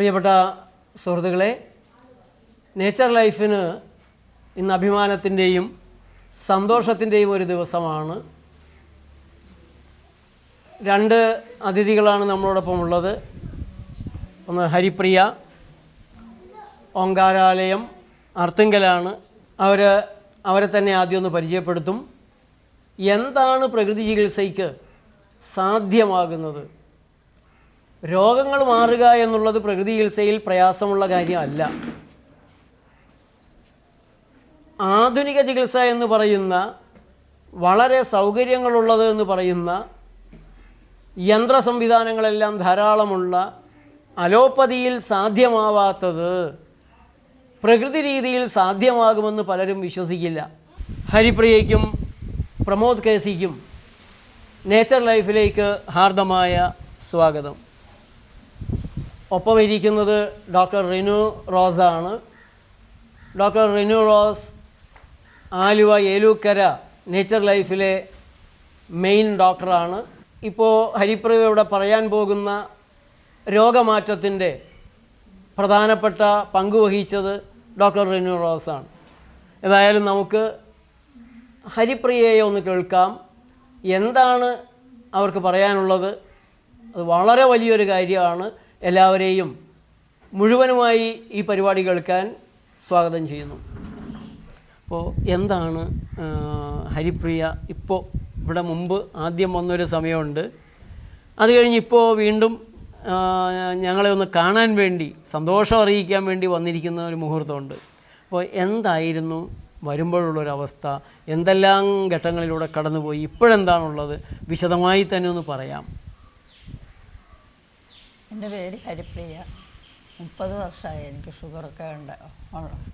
പ്രിയപ്പെട്ട സുഹൃത്തുക്കളെ നേച്ചർ ലൈഫിന് ഇന്ന് അഭിമാനത്തിന്റെയും സന്തോഷത്തിന്റെയും ഒരു ദിവസമാണ്. രണ്ട് അതിഥികളാണ് നമ്മളോടൊപ്പം ഉള്ളത് ഒന്ന് ഹരിപ്രിയ ഓങ്കാരാലയം അർത്തിങ്കലാണ്. അവർ അവരെ തന്നെ ആദ്യം ഒന്ന് പരിചയപ്പെടുത്തും. എന്താണ് പ്രകൃതി ചികിത്സയ്ക്ക് സാധ്യമാകുന്നത്? രോഗങ്ങൾ മാറുക എന്നുള്ളത് പ്രകൃതി ചികിത്സയിൽ പ്രയാസമുള്ള കാര്യമല്ല. ആധുനിക ചികിത്സ എന്ന് പറയുന്ന വളരെ സൗകര്യങ്ങളുള്ളത് എന്ന് പറയുന്ന യന്ത്ര സംവിധാനങ്ങളെല്ലാം ധാരാളമുള്ള അലോപ്പതിയിൽ സാധ്യമാവാത്തത് പ്രകൃതി രീതിയിൽ സാധ്യമാകുമെന്ന് പലരും വിശ്വസിക്കില്ല. ഹരിപ്രിയയ്ക്കും പ്രമോദ് കേസിക്കും നേച്ചർ ലൈഫിലേക്ക് ഹാർദമായ സ്വാഗതം. ഒപ്പം ഇരിക്കുന്നത് ഡോക്ടർ റിനു റോസാണ്. ഡോക്ടർ റിനു റോസ് ആലുവ ഏലൂക്കര നേച്ചർ ലൈഫിലെ മെയിൻ ഡോക്ടറാണ്. ഇപ്പോൾ ഹരിപ്രിയ ഇവിടെ പറയാൻ പോകുന്ന രോഗമാറ്റത്തിന്റെ പ്രധാനപ്പെട്ട പങ്കുവഹിച്ചത് ഡോക്ടർ റിനു റോസാണ്. ഏതായാലും നമുക്ക് ഹരിപ്രിയയെ ഒന്ന് കേൾക്കാം. എന്താണ് അവർക്ക് പറയാനുള്ളത്? അത് വളരെ വലിയൊരു കാര്യമാണ്. എല്ലാവരെയും മുഴുവനുമായി ഈ പരിപാടി കേൾക്കാൻ സ്വാഗതം ചെയ്യുന്നു. അപ്പോൾ എന്താണ് ഹരിപ്രിയ ഇപ്പോൾ ഇവിടെ മുമ്പ് ആദ്യം വന്നൊരു സമയമുണ്ട്. അത് കഴിഞ്ഞ് ഇപ്പോൾ വീണ്ടും ഞങ്ങളെ ഒന്ന് കാണാൻ വേണ്ടി സന്തോഷം അറിയിക്കാൻ വേണ്ടി വന്നിരിക്കുന്ന ഒരു മുഹൂർത്തമുണ്ട്. അപ്പോൾ എന്തായിരുന്നു വരുമ്പോഴുള്ളൊരവസ്ഥ? എന്തെല്ലാം ഘട്ടങ്ങളിലൂടെ കടന്നുപോയി? ഇപ്പോഴെന്താണുള്ളത്? വിശദമായി തന്നെ ഒന്ന് പറയാം. എന്റെ പേര് ഹരിപ്രിയ. മുപ്പത് വർഷമായി എനിക്ക് ഷുഗറൊക്കെ ഉണ്ട്.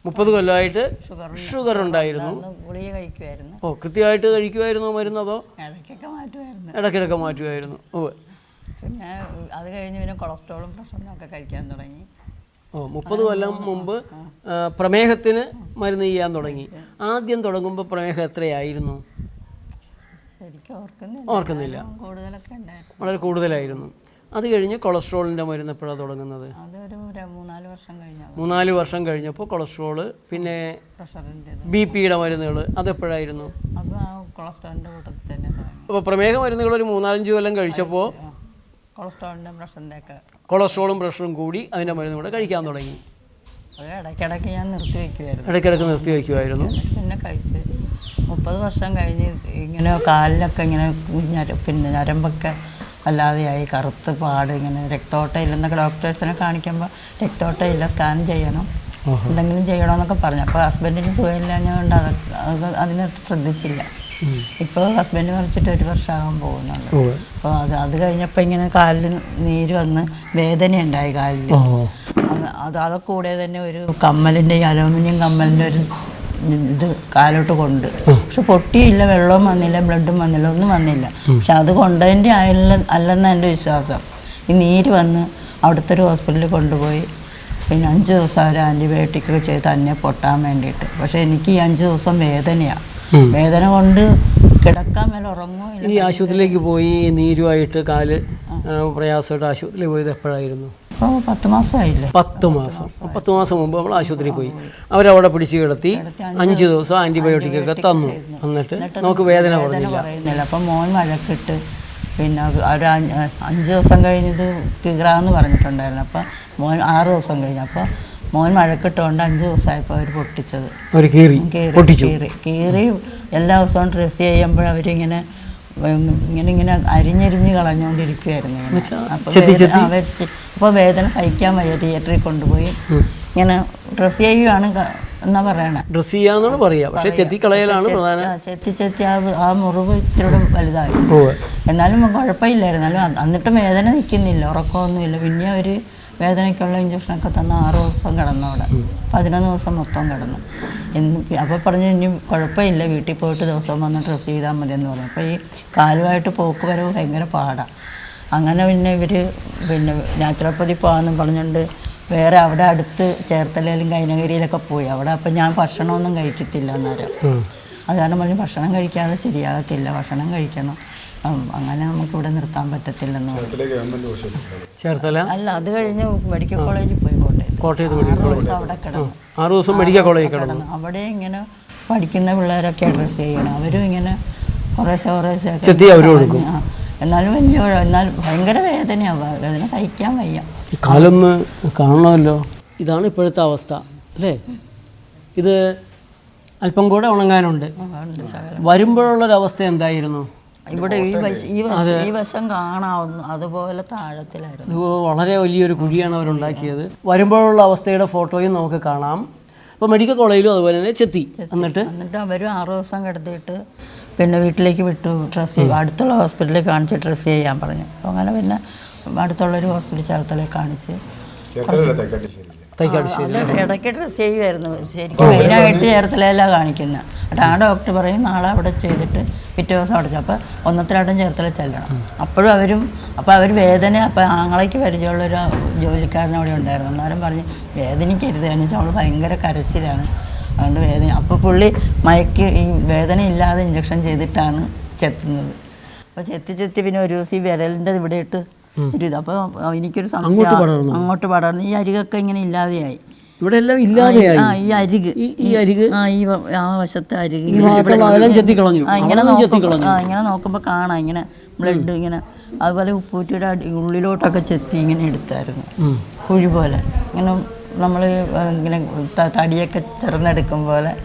മുപ്പത് കൊല്ലമായിട്ട് ഷുഗർ ഷുഗർ ഉണ്ടായിരുന്നു. ഗുളിക കഴിക്കുമായിരുന്നു ഓ കൃത്യമായിട്ട് കഴിക്കുമായിരുന്നോ മരുന്ന് അതോ? ഇടയ്ക്കൊക്കെ മാറ്റുമായിരുന്നു ഇടയ്ക്കിടയ്ക്ക് മാറ്റുമായിരുന്നു ഓ. പിന്നെ അത് കഴിഞ്ഞ് പിന്നെ കൊളസ്ട്രോളും പ്രഷറും ഒക്കെ കഴിക്കാൻ തുടങ്ങി. ഓ മുപ്പത് കൊല്ലം മുമ്പ് പ്രമേഹത്തിന് മരുന്ന് ചെയ്യാൻ തുടങ്ങി. ആദ്യം തുടങ്ങുമ്പോൾ പ്രമേഹം എത്രയായിരുന്നു? ഓർക്കുന്നില്ല. കൂടുതലൊക്കെ വളരെ കൂടുതലായിരുന്നു. അത് കഴിഞ്ഞ് കൊളസ്ട്രോളിന്റെ മരുന്ന് എപ്പോഴാണ് തുടങ്ങുന്നത്? മൂന്നാൽ വർഷം കഴിഞ്ഞപ്പോൾ കൊളസ്ട്രോൾ പിന്നെ ബി പിയുടെ മരുന്നുകൾ അതെപ്പോഴായിരുന്നു? അപ്പോൾ പ്രമേഹ മരുന്നുകൾ ഒരു മൂന്നാലഞ്ച് കൊല്ലം കഴിച്ചപ്പോൾ കൊളസ്ട്രോളും പ്രഷറും കൂടി അതിന്റെ മരുന്ന് കൂടെ കഴിക്കാൻ തുടങ്ങി. ഇടയ്ക്കിടയ്ക്ക് ഞാൻ നിർത്തി വയ്ക്കുമായിരുന്നു ഇടയ്ക്കിടയ്ക്ക് നിർത്തി വയ്ക്കുമായിരുന്നു പിന്നെ കഴിച്ച് മുപ്പത് വർഷം കഴിഞ്ഞ് ഇങ്ങനെ കാലിലൊക്കെ ഇങ്ങനെ പിന്നെ ഞരമ്പൊക്കെ അല്ലാതെയായി കറുത്ത് പാട് ഇങ്ങനെ രക്തോട്ടമില്ലെന്നൊക്കെ ഡോക്ടേഴ്സിനെ കാണിക്കുമ്പോൾ രക്തോട്ടമില്ല സ്കാൻ ചെയ്യണം. എന്തെങ്കിലും ചെയ്യണമെന്നൊക്കെ പറഞ്ഞു. അപ്പോൾ ഹസ്ബൻഡിന് സുഖമില്ലാഞ്ഞതുകൊണ്ട് അത് അത് അതിനെ ശ്രദ്ധിച്ചില്ല. ഇപ്പോൾ ഹസ്ബൻഡ് മറിച്ചിട്ട് ഒരു വർഷമാകാൻ പോകുന്നുണ്ട് അപ്പോൾ അത് അത് കഴിഞ്ഞപ്പോൾ ഇങ്ങനെ കാലിൽ നീര് വന്ന് വേദന ഉണ്ടായി കാലിൽ അത് അതൊക്കെ അത് കൂടെ തന്നെ ഒരു കമ്മലിന്റെ അലൂമിനിയം കമ്മലിന്റെ ഒരു ഇത് കാലോട്ട് കൊണ്ട്. പക്ഷെ പൊട്ടിയില്ല വെള്ളവും വന്നില്ല ബ്ലഡും വന്നില്ല ഒന്നും വന്നില്ല. പക്ഷെ അത് കൊണ്ടതിന്റെ ആയില്ല അല്ലെന്നാണ് എന്റെ വിശ്വാസം. ഈ നീര് വന്ന് അവിടുത്തെ ഒരു ഹോസ്പിറ്റലിൽ കൊണ്ടുപോയി. പിന്നെ അഞ്ച് ദിവസം അവർ ആന്റിബയോട്ടിക് ഒക്കെ ചെയ്ത് തന്നെ പൊട്ടാൻ വേണ്ടിയിട്ട്. പക്ഷേ എനിക്ക് ഈ അഞ്ച് ദിവസം വേദനയാണ് വേദന കൊണ്ട് കിടക്കാൻ മേലെ ഉറങ്ങുമോ ഈ ആശുപത്രിയിലേക്ക് പോയി നീരുമായിട്ട് കാൽ പ്രയാസമായിട്ട് ആശുപത്രിയിൽ പോയത് എപ്പോഴായിരുന്നു? പത്ത് മാസമായില്ലേ പത്ത് മാസം പത്ത് മാസം മുമ്പ് നമ്മൾ ആശുപത്രിയിൽ പോയി. അവരവിടെ പിടിച്ച് കിടത്തി അഞ്ച് ദിവസം ആന്റിബയോട്ടിക് ഒക്കെ തന്നു. എന്നിട്ട് നമുക്ക് വേദന കുറഞ്ഞില്ല. അപ്പം മോൻ വഴക്കിട്ട് പിന്നെ ഒരു അഞ്ച് ദിവസം കഴിഞ്ഞത് കീറാന്ന് പറഞ്ഞിട്ടുണ്ടായിരുന്നു. അപ്പം മോൻ ആറ് ദിവസം കഴിഞ്ഞു. അപ്പോൾ മോൻ മഴക്കിട്ടുകൊണ്ട് അഞ്ച് ദിവസമായപ്പോൾ അവർ പൊട്ടിച്ചത്. കീറി. കീറി കീറി എല്ലാ ദിവസവും ഡ്രസ് ചെയ്യുമ്പോൾ അവരിങ്ങനെ ഇങ്ങനെ ഇങ്ങനെ അരിഞ്ഞരിഞ്ഞ് കളഞ്ഞുകൊണ്ടിരിക്കുമായിരുന്നു ഇങ്ങനെ. അപ്പോൾ വേദന- സഹിക്കാൻ വയ്യ തിയേറ്ററിൽ കൊണ്ടുപോയി. ഇങ്ങനെ ഡ്രസ് ചെയ്യുവാണ് എന്നാ പറയണേ? ഡ്രസ് ചെയ്യാന്നാണ് പറയുക പക്ഷെ ചെത്തിക്കളയലാണ് പ്രധാന. ചെത്തി ചെത്തി ആ ആ മുറിവ് ഇത്തിരി വലുതായി. എന്നാലും കുഴപ്പമില്ലായിരുന്നു. എന്നാലും എന്നിട്ടും വേദന നിൽക്കുന്നില്ല ഉറക്കമൊന്നുമില്ല. പിന്നെ അവർ വേദനയ്ക്കുള്ള ഇഞ്ചക്ഷനൊക്കെ തന്ന ആറ് ദിവസം കിടന്നു അവിടെ. പതിനൊന്ന് ദിവസം മൊത്തം കിടന്നു. എന്ന് അപ്പോൾ പറഞ്ഞു ഇനി കുഴപ്പമില്ല വീട്ടിൽ പോയിട്ട് ദിവസം വന്ന് ഡ്രസ്സ് ചെയ്താൽ മതി എന്ന് പറഞ്ഞു. അപ്പോൾ ഈ കാലുമായിട്ട് പോക്ക് വരവ് ഭയങ്കര പാടാണ് അങ്ങനെ പിന്നെ ഇവർ പിന്നെ നാച്ചുറോപ്പതി പോകാമെന്ന് പറഞ്ഞുകൊണ്ട് വേറെ അവിടെ അടുത്ത് ചേർത്തലയിലും കൈനഗിരിയിലൊക്കെ പോയി. അവിടെ അപ്പം ഞാൻ ഭക്ഷണമൊന്നും കഴിക്കത്തില്ല അന്നേരം. അത് കാരണം പറഞ്ഞു ഭക്ഷണം കഴിക്കാതെ ശരിയാകത്തില്ല ഭക്ഷണം കഴിക്കണം. അങ്ങനെ നമുക്ക് ഇവിടെ നിർത്താൻ പറ്റത്തില്ലെന്ന് ചേർത്തല? അല്ല അത് കഴിഞ്ഞ് മെഡിക്കൽ കോളേജിൽ പോയി കോട്ടയത്ത്. കോട്ടയത്ത് മെഡിക്കൽ അവിടെ കിടന്നു. ആറ് ദിവസം മെഡിക്കൽ കോളേജിൽ കിടന്നു. അവിടെ ഇങ്ങനെ പഠിക്കുന്ന പിള്ളേരൊക്കെ അഡ്രസ്സ് ചെയ്യണം. അവരും ഇങ്ങനെ കുറേശ്ശെ കുറേശ്ശെ. എന്നാലും വലിയ എന്നാൽ ഭയങ്കര വേദനയാവുക അതിനെ സഹിക്കാൻ വയ്യ. ഈ കാലൊന്ന് കാണണമല്ലോ. ഇതാണ് ഇപ്പോഴത്തെ അവസ്ഥ അല്ലേ? ഇത് അല്പം കൂടെ ഉണങ്ങാനുണ്ട്. വരുമ്പോഴുള്ളൊരവസ്ഥ എന്തായിരുന്നു? ഇവിടെ ഈ വശം ഈ വശം ഈ വശം കാണാവുന്നു അതുപോലെ താഴത്തിലായിരുന്നു. ഇത് വളരെ വലിയൊരു കുഴിയാണ് അവരുണ്ടാക്കിയത്. വരുമ്പോഴുള്ള അവസ്ഥയുടെ ഫോട്ടോയും നമുക്ക് കാണാം. അപ്പോൾ മെഡിക്കൽ കോളേജിലും അതുപോലെ തന്നെ ചെത്തി എന്നിട്ട്? എന്നിട്ട് അവർ ആറ് ദിവസം കിടത്തിയിട്ട് പിന്നെ വീട്ടിലേക്ക് വിട്ടു ഡ്രസ്സ് ചെയ്യും അടുത്തുള്ള ഹോസ്പിറ്റലിൽ കാണിച്ച് ഡ്രസ്സ് ചെയ്യാൻ പറഞ്ഞു. അപ്പോൾ അങ്ങനെ പിന്നെ അടുത്തുള്ളൊരു ഹോസ്പിറ്റൽ ചേർത്തലേ കാണിച്ച് തൈക്കാട്ടുശ്ശേരി ഇടയ്ക്ക് ഡ്രസ് ചെയ്യുമായിരുന്നു ശരിക്കും മെയിനായിട്ട് ചേർത്തലയിലാണ് കാണിക്കുന്നത് എന്നിട്ട് ആ ഡോക്ടർ പറയും നാളെ അവിടെ ചെയ്തിട്ട് പിറ്റേ ദിവസം അവിടെ അപ്പോൾ ഒന്നത്തിലാട്ടം ചേർത്തല ചെല്ലണം. അപ്പോഴും അവരും അപ്പോൾ അവർ വേദന അപ്പോൾ ആങ്ങളയ്ക്ക് പരിചയമുള്ളൊരു ജോലിക്കാരൻ അവിടെ ഉണ്ടായിരുന്നു. അന്നേരം പറഞ്ഞ് വേദനിക്കരുത്. എന്ന് വെച്ചാൽ അവൾ ഭയങ്കര കരച്ചിലാണ്. അതുകൊണ്ട് വേദന അപ്പോൾ പുള്ളി മയക്ക് ഈ വേദന ഇല്ലാതെ ഇഞ്ചക്ഷൻ ചെയ്തിട്ടാണ് ചെത്തുന്നത്. അപ്പോൾ ചെത്തി ചെത്തി പിന്നെ ഒരു ദിവസം ഈ വിരലിന്റെ ഇവിടെ ഇട്ട് ഒരു ഇത്. അപ്പോൾ എനിക്കൊരു സംശയം. അങ്ങോട്ട് പടർന്ന്. ഈ അരികൊക്കെ ഇങ്ങനെ ഇല്ലാതെയായി. ഇവിടെ എല്ലാം ഇല്ലാതെയായി. ആ ഈ അരിക്. ഈ- അരിക് ആ ഈ ആ വശത്തെ അരിക് ഇങ്ങനെ നോക്കുമ്പോൾ കാണാം. ഇങ്ങനെ ബ്ലഡ് ഇങ്ങനെ അതുപോലെ ഉപ്പൂറ്റിയുടെ അടി ഉള്ളിലോട്ടൊക്കെ ചെത്തി ഇങ്ങനെ എടുത്തായിരുന്നു. കുഴി പോലെ. ഇങ്ങനെ നമ്മൾ ഇങ്ങനെ തടിയൊക്കെ ചെറുന്നെടുക്കും പോലെ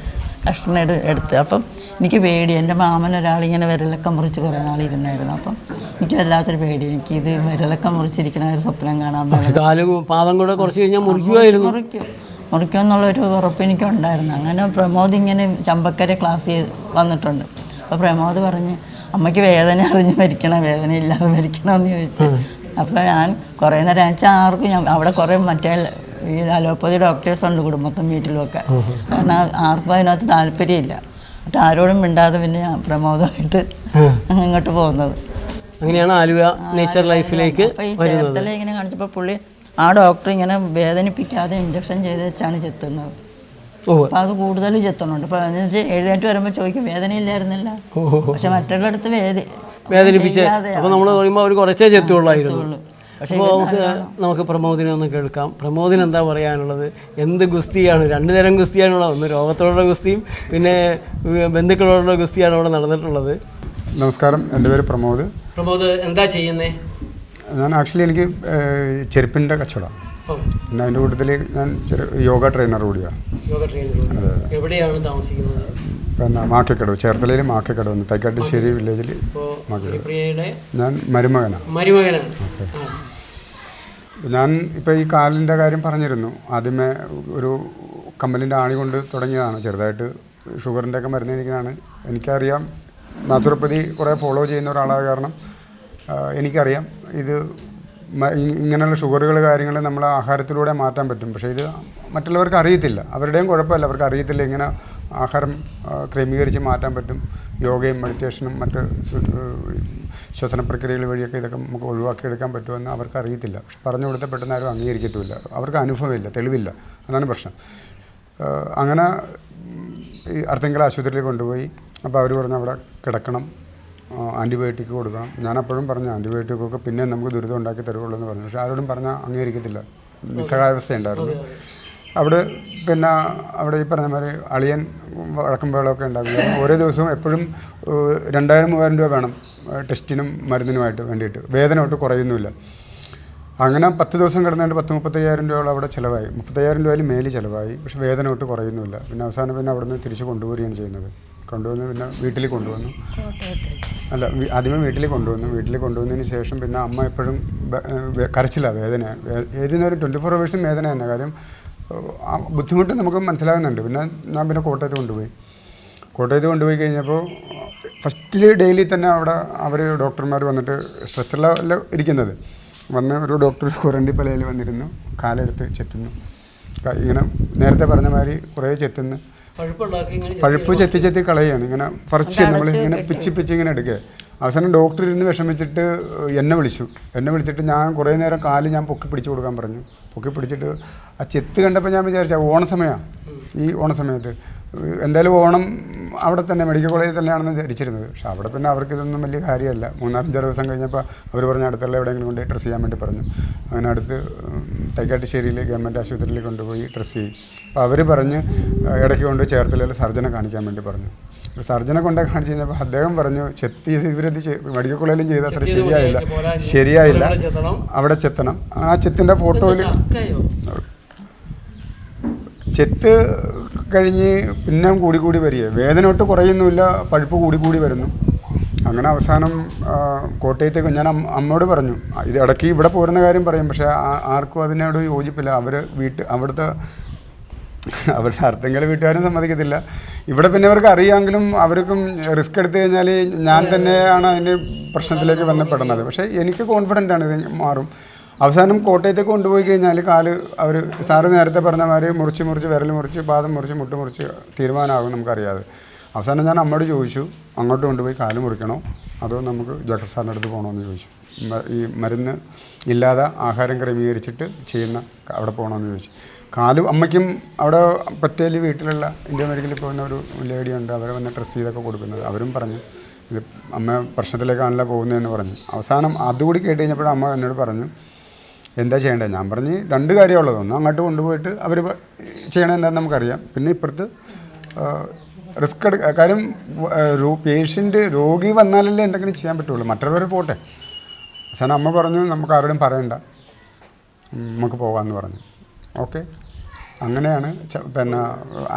കഷ്ണം എടു എടുത്ത്. അപ്പം എനിക്ക് പേടി. എന്റെ മാമൻ ഒരാളിങ്ങനെ വിരലൊക്കെ മുറിച്ച് കുറേ നാൾ ഇരുന്നായിരുന്നു. അപ്പം എനിക്ക് വല്ലാത്തൊരു പേടി. എനിക്ക് ഇത് വിരലൊക്കെ മുറിച്ചിരിക്കണ ഒരു സ്വപ്നം കാണാൻ പാടും കാൽ പാദം കൂടെ കുറച്ച് കഴിഞ്ഞാൽ മുറിക്കുമായിരുന്നു. മുറിക്കും. മുറിക്കും എന്നുള്ളൊരു ഉറപ്പ് എനിക്കുണ്ടായിരുന്നു. അങ്ങനെ പ്രമോദ് ഇങ്ങനെ ചമ്പക്കര ക്ലാസ് ചെയ്ത് വന്നിട്ടുണ്ട്. അപ്പോൾ പ്രമോദ് പറഞ്ഞ് അമ്മയ്ക്ക് വേദന അറിഞ്ഞ് മരിക്കണം വേദന ഇല്ലാതെ മരിക്കണമെന്ന് ചോദിച്ചു. അപ്പോൾ ഞാൻ കുറേ നേരം വെച്ചാൽ ആർക്കും ഞാൻ അവിടെ കുറേ മറ്റേ ഈ അലോപ്പതി ഡോക്ടേഴ്സ് ഉണ്ട് കുടുംബത്തും വീട്ടിലുമൊക്കെ കാരണം ആർക്കും അതിനകത്ത് താല്പര്യമില്ല. എന്നിട്ട് ആരോടും മിണ്ടാതെ പിന്നെ ഞാൻ പ്രമോദമായിട്ട് ഇങ്ങോട്ട് പോകുന്നത്. അങ്ങനെയാണ് ആലുവ നേച്ചർ ലൈഫിലേക്ക് ചേർത്തല ഇങ്ങനെ കാണിച്ചപ്പോൾ പുള്ളി ആ ഡോക്ടർ ഇങ്ങനെ വേദനിപ്പിക്കാതെ ഇഞ്ചക്ഷൻ ചെയ്ത് വെച്ചാണ് ചെത്തുന്നത്. ഓ. അപ്പോൾ അത് കൂടുതൽ ചെത്തണുണ്ട്. അപ്പോൾ അതിനനുസരിച്ച് എഴുന്നേറ്റ് വരുമ്പോൾ ചോദിക്കും വേദനയില്ലായിരുന്നില്ല? പക്ഷെ മറ്റുള്ളടത്ത് വേദ വേദനിപ്പിച്ച്. അപ്പോൾ നമ്മൾ പറയുമ്പോൾ അവർ കുറച്ചേ ചെത്തുള്ളായിരുന്നു. പക്ഷേ അപ്പോൾ നമുക്ക് നമുക്ക് പ്രമോദിനെ ഒന്ന് കേൾക്കാം. പ്രമോദിന് എന്താ പറയാനുള്ളത്? എന്ത് ഗുസ്തിയാണ്? രണ്ടു തരം ഗുസ്തിയാണുള്ളത്. ഒന്ന് രോഗത്തോടുള്ള ഗുസ്തിയും പിന്നെ ബന്ധുക്കളോടുള്ള ഗുസ്തിയാണ് അവിടെ നടന്നിട്ടുള്ളത്. നമസ്കാരം. എന്റെ പേര് പ്രമോദ്. പ്രമോദ് എന്താ ചെയ്യുന്നേ? ഞാൻ ആക്ച്വലി എനിക്ക് ചെരുപ്പിന്റെ കച്ചവടം. പിന്നെ അതിന്റെ കൂട്ടത്തിൽ ഞാൻ യോഗ ട്രെയിനർ കൂടിയാണ്. യോഗ എവിടെയാണ് താമസിക്കുന്നത്? പിന്നെ മാക്കക്കടവ് ചേർത്തലയിൽ മാക്കക്കടവ് തൈക്കാട്ടുശ്ശേരി വില്ലേജിൽ മാക്കക്കടവ്. ഞാൻ മരുമകനാണ്. മരുമകനാണ്. ആ. ഞാൻ ഇപ്പോൾ ഈ കാലിന്റെ കാര്യം പറഞ്ഞിരുന്നു. ആദ്യമേ ഒരു കമ്മലിന്റെ ആണി കൊണ്ട് തുടങ്ങിയതാണ്. ചെറുതായിട്ട് ഷുഗറിന്റെ ഒക്കെ മരുന്ന് എനിക്കാണ്. എനിക്കറിയാം. നാച്ചുറോപ്പതി കുറേ ഫോളോ ചെയ്യുന്ന ഒരാളായ കാരണം എനിക്കറിയാം. ഇത് ഇങ്ങനെയുള്ള ഷുഗറുകൾ കാര്യങ്ങൾ നമ്മൾ ആഹാരത്തിലൂടെ മാറ്റാൻ പറ്റും. പക്ഷേ ഇത് മറ്റുള്ളവർക്ക് അറിയത്തില്ല. അവരുടെയും കുഴപ്പമില്ല. അവർക്ക് അറിയത്തില്ല ഇങ്ങനെ ആഹാരം ക്രമീകരിച്ച് മാറ്റാൻ പറ്റും. യോഗയും മെഡിറ്റേഷനും മറ്റ് ശ്വസന പ്രക്രിയകൾ വഴിയൊക്കെ ഇതൊക്കെ നമുക്ക് ഒഴിവാക്കിയെടുക്കാൻ പറ്റുമെന്ന് അവർക്ക് അറിയത്തില്ല പക്ഷെ പറഞ്ഞു കൊടുത്ത പെട്ടെന്ന് ആരും അംഗീകരിക്കത്തുമില്ല. അവർക്ക് അനുഭവമില്ല തെളിവില്ല. അതാണ് പ്രശ്നം. അങ്ങനെ ഈ അർത്തിങ്കൽ ആശുപത്രിയിൽ കൊണ്ടുപോയി. അപ്പോൾ അവർ പറഞ്ഞു അവിടെ കിടക്കണം. ആന്റിബയോട്ടിക് കൊടുക്കണം. ഞാൻ അപ്പോഴും പറഞ്ഞു ആന്റിബയോട്ടിക്കൊക്കെ പിന്നെ നമുക്ക് ദുരിതം ഉണ്ടാക്കി തരുള്ളൂ എന്ന് പറഞ്ഞു. പക്ഷെ ആരോടും പറഞ്ഞാൽ അംഗീകരിക്കത്തില്ല. നിസ്സഹായാവസ്ഥ ഉണ്ടായിരുന്നു അവിടെ പിന്നെ അവിടെ ഈ പറഞ്ഞ മാതിരി അളിയൻ വഴക്കം വേളമൊക്കെ ഉണ്ടാക്കുക ഓരോ ദിവസവും എപ്പോഴും രണ്ടായിരം മൂവായിരം രൂപ വേണം ടെസ്റ്റിനും മരുന്നിനുമായിട്ട് വേണ്ടിയിട്ട്. വേദന ഒട്ട് കുറയുന്നുമില്ല. അങ്ങനെ പത്ത് ദിവസം കിടന്നുകൊണ്ട് പത്ത് മുപ്പത്തയ്യായിരം രൂപയോളം അവിടെ ചിലവായി. മുപ്പത്തയ്യായിരം രൂപയിൽ മേലിൽ ചിലവായി പക്ഷെ വേദന ഒട്ട് കുറയുന്നുമില്ല. പിന്നെ അവസാനം പിന്നെ അവിടെ നിന്ന് തിരിച്ച് കൊണ്ടുപോരുകയാണ് ചെയ്യുന്നത്. കൊണ്ടുവന്ന് പിന്നെ വീട്ടിൽ കൊണ്ടുവന്നു. അല്ല ആദ്യമേ വീട്ടിൽ കൊണ്ടുവന്നു. വീട്ടിൽ കൊണ്ടുവന്നതിന് ശേഷം പിന്നെ അമ്മ എപ്പോഴും കരച്ചില്ല വേദന. ഏതിനൊരു ഏത് നേരം ട്വന്റി ഫോർ അവേഴ്സും വേദന തന്നെ. കാര്യം ബുദ്ധിമുട്ട് നമുക്ക് മനസ്സിലാകുന്നുണ്ട് പിന്നെ ഞാൻ പിന്നെ കോട്ടയത്ത് കൊണ്ടുപോയി. കോട്ടയത്ത് കൊണ്ടുപോയി കഴിഞ്ഞപ്പോൾ ഫസ്റ്റിൽ ഡെയിലി തന്നെ അവിടെ അവർ ഡോക്ടർമാർ വന്നിട്ട് സ്ട്രെച്ചറിലല്ല ഇരിക്കുന്നത്. വന്ന് ഒരു ഡോക്ടർ കുരണ്ടിപ്പലയിൽ വന്നിരുന്നു. കാലെടുത്ത് ചെത്തുന്നു. ഇങ്ങനെ നേരത്തെ പറഞ്ഞ മാതിരി കുറേ ചെത്തുന്നു. പഴുപ്പുണ്ടാക്കി ഇങ്ങനെ പഴുപ്പ് ചെത്തി ചെത്തി കളയാണ്. ഇങ്ങനെ പറിച്ച് നമ്മൾ ഇങ്ങനെ പിച്ച് പിച്ച് ഇങ്ങനെ എടുക്കുക. അവസാനം ഡോക്ടർ ഇരുന്ന് വിഷമിച്ചിട്ട് എന്നെ വിളിച്ചു. എന്നെ വിളിച്ചിട്ട് ഞാൻ കുറേ നേരം കാൽ ഞാൻ പൊക്കി പിടിച്ചു കൊടുക്കാൻ പറഞ്ഞു. പൊക്കി പിടിച്ചിട്ട് ആ ചെത്ത് കണ്ടപ്പോൾ ഞാൻ വിചാരിച്ചു ഓണസമയമാണ് ഈ ഓണസമയത്ത്. എന്തായാലും ഓണം അവിടെ തന്നെ മെഡിക്കൽ കോളേജിൽ തന്നെയാണെന്ന് ധരിച്ചിരുന്നത്. പക്ഷെ അവിടെ പിന്നെ അവർക്ക് ഇതൊന്നും വലിയ കാര്യമല്ല. മൂന്നാലഞ്ചാറ് ദിവസം കഴിഞ്ഞപ്പോൾ അവർ പറഞ്ഞ അടുത്തുള്ള എവിടെയെങ്കിലും കൊണ്ട് ഡ്രസ്സ് ചെയ്യാൻ വേണ്ടി പറഞ്ഞു. അങ്ങനെ അടുത്ത് തൈക്കാട്ടുശ്ശേരിയിൽ ഗവൺമെന്റ് ആശുപത്രിയിൽ കൊണ്ടുപോയി ഡ്രസ്സ് ചെയ്യും. അപ്പോൾ അവർ പറഞ്ഞ് ഇടയ്ക്ക് കൊണ്ട് ചേർത്തലയിൽ സർജനെ കാണിക്കാൻ വേണ്ടി പറഞ്ഞു. സർജനെ കൊണ്ട് കാണിച്ചു കഴിഞ്ഞപ്പോൾ അദ്ദേഹം പറഞ്ഞു ചെത്തി ഇവരത് മെഡിക്കൽ കോളേജിലും ചെയ്ത അത്ര ശരിയായില്ല. ശരിയായില്ല. അവിടെ ചെത്തണം. ആ ചെത്തിന്റെ ഫോട്ടോയിൽ ചെത്ത് കഴിഞ്ഞ് പിന്നെ കൂടി കൂടി വരിക വേദന ഒട്ട് കുറയുന്നുമില്ല പഴുപ്പ് കൂടി കൂടി വരുന്നു. അങ്ങനെ അവസാനം കോട്ടയത്തേക്ക് ഞാൻ അമ്മയോട് പറഞ്ഞു ഇത് ഇടയ്ക്ക് ഇവിടെ പോരുന്ന കാര്യം പറയും പക്ഷേ ആർക്കും അതിനോട് യോജിപ്പില്ല. അവർ വീട്ട് അവിടുത്തെ അവരുടെ അർത്ഥങ്കല വീട്ടുകാരും സമ്മതിക്കത്തില്ല. ഇവിടെ പിന്നെ അവർക്ക് അറിയാമെങ്കിലും അവർക്കും റിസ്ക് എടുത്തു കഴിഞ്ഞാൽ ഞാൻ തന്നെയാണ് അതിന്റെ പ്രശ്നത്തിലേക്ക് ബന്ധപ്പെടുന്നത് പക്ഷേ എനിക്ക് കോൺഫിഡന്റ് ആണ് ഇത് മാറും. അവസാനം കോട്ടയത്തേക്ക് കൊണ്ടുപോയി കഴിഞ്ഞാൽ കാൽ അവർ സാറ് നേരത്തെ പറഞ്ഞ മാതിരി മുറിച്ച് മുറിച്ച് വിരൽ മുറിച്ച് പാദം മുറിച്ച് മുട്ട് മുറിച്ച് തീരുമാനമാകും നമുക്കറിയാതെ. അവസാനം ഞാൻ അമ്മയോട് ചോദിച്ചു അങ്ങോട്ട് കൊണ്ടുപോയി കാൽ മുറിക്കണോ? അതോ നമുക്ക് ജാക്കർ സാറിന്റെ അടുത്ത് പോകണമെന്ന് ചോദിച്ചു. ഈ മരുന്ന് ഇല്ലാതെ ആഹാരം ക്രമീകരിച്ചിട്ട് ചെയ്യുന്ന അവിടെ പോകണമെന്ന് ചോദിച്ചു. കാൽ അമ്മയ്ക്കും അവിടെ പറ്റേലി വീട്ടിലുള്ള ഇന്ത്യ മെഡിക്കലിൽ പോകുന്ന ഒരു ലേഡിയുണ്ട് അവരെ വന്ന് ഡ്രസ്സ് ചെയ്തൊക്കെ കൊടുക്കുന്നത്. അവരും പറഞ്ഞു ഇത് അമ്മ പ്രശ്നത്തിലേക്കാണല്ലോ പോകുന്നതെന്ന് പറഞ്ഞു. അവസാനം അതുകൂടി കേട്ട് കഴിഞ്ഞപ്പോൾ അമ്മ എന്നോട് പറഞ്ഞു എന്താ ചെയ്യേണ്ടത്? ഞാൻ പറഞ്ഞ് രണ്ട് കാര്യമുള്ളത് ഒന്ന് അങ്ങോട്ട് കൊണ്ടുപോയിട്ട് അവർ ചെയ്യണത് എന്താണെന്ന് നമുക്കറിയാം. പിന്നെ ഇപ്പുറത്ത് റിസ്ക് എടുക്ക കാര്യം പേഷ്യന്റ് രോഗി വന്നാലല്ലേ എന്തെങ്കിലും ചെയ്യാൻ പറ്റുള്ളൂ. മറ്റുള്ളവർ പോട്ടെ. അവസാനം അമ്മ പറഞ്ഞു നമുക്ക് ആരോടും പറയണ്ട. നമുക്ക് പോകാമെന്ന് പറഞ്ഞു. ഓക്കെ? അങ്ങനെയാണ് പിന്നെ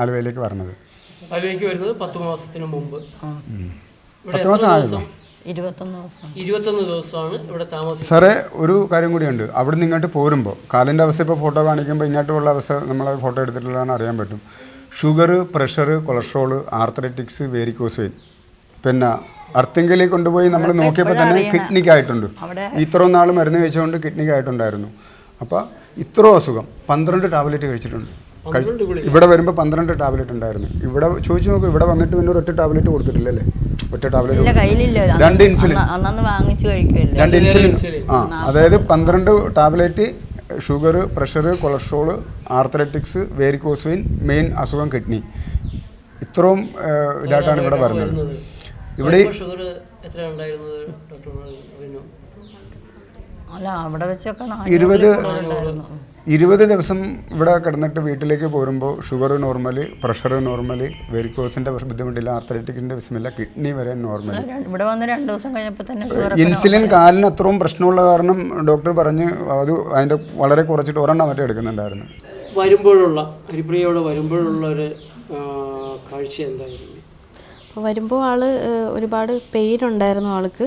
ആലുവയിലേക്ക് വരുന്നത് ആലുവയിലേക്ക് വരുന്നത് പത്ത് മാസത്തിന് മുമ്പ്. പത്ത് മാസം ദിവസം? ഇരുപത്തൊന്ന് ദിവസം. ഇരുപത്തൊന്ന് ദിവസമാണ് ഇവിടെ താമസിക്കുന്നത്. സാറേ ഒരു കാര്യം കൂടിയുണ്ട്. അവിടെ നിന്ന് ഇങ്ങോട്ട് പോരുമ്പോൾ കാലിന്റെ അവസ്ഥ ഇപ്പോൾ ഫോട്ടോ കാണിക്കുമ്പോൾ ഇങ്ങോട്ടുള്ള അവസ്ഥ നമ്മൾ ഫോട്ടോ എടുത്തിട്ടുള്ളതാണ് അറിയാൻ പറ്റും. Sugar pressure cholesterol arthritis varicose vein പിന്നെ അർത്തിങ്കലിൽ കൊണ്ടുപോയി നമ്മൾ നോക്കിയപ്പോൾ തന്നെ കിഡ്നിക്ക് ആയിട്ടുണ്ട്. അവിടെ ഇത്രയും നാൾ മരുന്ന് കഴിച്ചുകൊണ്ട് കിഡ്നിക്ക് ആയിട്ടുണ്ടായിരുന്നു. അപ്പോൾ ഇത്രയും അസുഖം. പന്ത്രണ്ട് ടാബ്ലറ്റ് കഴിച്ചിട്ടുണ്ട്. കഴി- ഇവിടെ വരുമ്പോൾ പന്ത്രണ്ട് ടാബ്ലറ്റ് ഉണ്ടായിരുന്നു. ഇവിടെ ചോദിച്ചു നോക്കും ഇവിടെ വന്നിട്ട് പിന്നെ ഒരു ഒറ്റ ടാബ്ലറ്റ് കൊടുത്തിട്ടില്ലല്ലേ? ഒറ്റ ടാബ്ലറ്റ് രണ്ട് ഇൻസുലിൻ. വാങ്ങിച്ചു കഴിക്കുമല്ലോ രണ്ട് ഇൻസുലിൻ. ആ അതായത് പന്ത്രണ്ട് tablet sugar pressure cholesterol arthritis varicose vein main അസുഖം കിഡ്നി. ഇത്രയും ഇതായിട്ടാണ് ഇവിടെ പറഞ്ഞത് ഇവിടെ അല്ല അവിടെ വെച്ചൊക്കെ ഇരുപത് ഇരുപത് ദിവസം ഇവിടെ കിടന്നിട്ട് വീട്ടിലേക്ക് പോരുമ്പോൾ ഷുഗർ നോർമൽ പ്രഷർ നോർമൽ വെരിക്കോസിന്റെ ബുദ്ധിമുട്ടില്ല ആർത്തലറ്റിക്കിന്റെ വിഷമില്ല കിഡ്നി വരെ നോർമൽ ഇവിടെ വന്ന് രണ്ട് ദിവസം കഴിഞ്ഞപ്പോൾ തന്നെ ഷുഗർ ഇൻസുലിൻ കാലിന് അത്രയും പ്രശ്നമുള്ള കാരണം ഡോക്ടർ പറഞ്ഞ് അത് അതിന്റെ വളരെ കുറച്ചിട്ട് ഒരെണ്ണം മറ്റേ എടുക്കുന്നുണ്ടായിരുന്നു. വരുമ്പോഴുള്ള ഹരിപ്രിയയോട് വരുമ്പോഴുള്ള ഒരു കാഴ്ച എന്തായിരുന്നു? അപ്പോൾ വരുമ്പോൾ ആൾ ഒരുപാട് പെയിൻ ഉണ്ടായിരുന്നു ആൾക്ക്.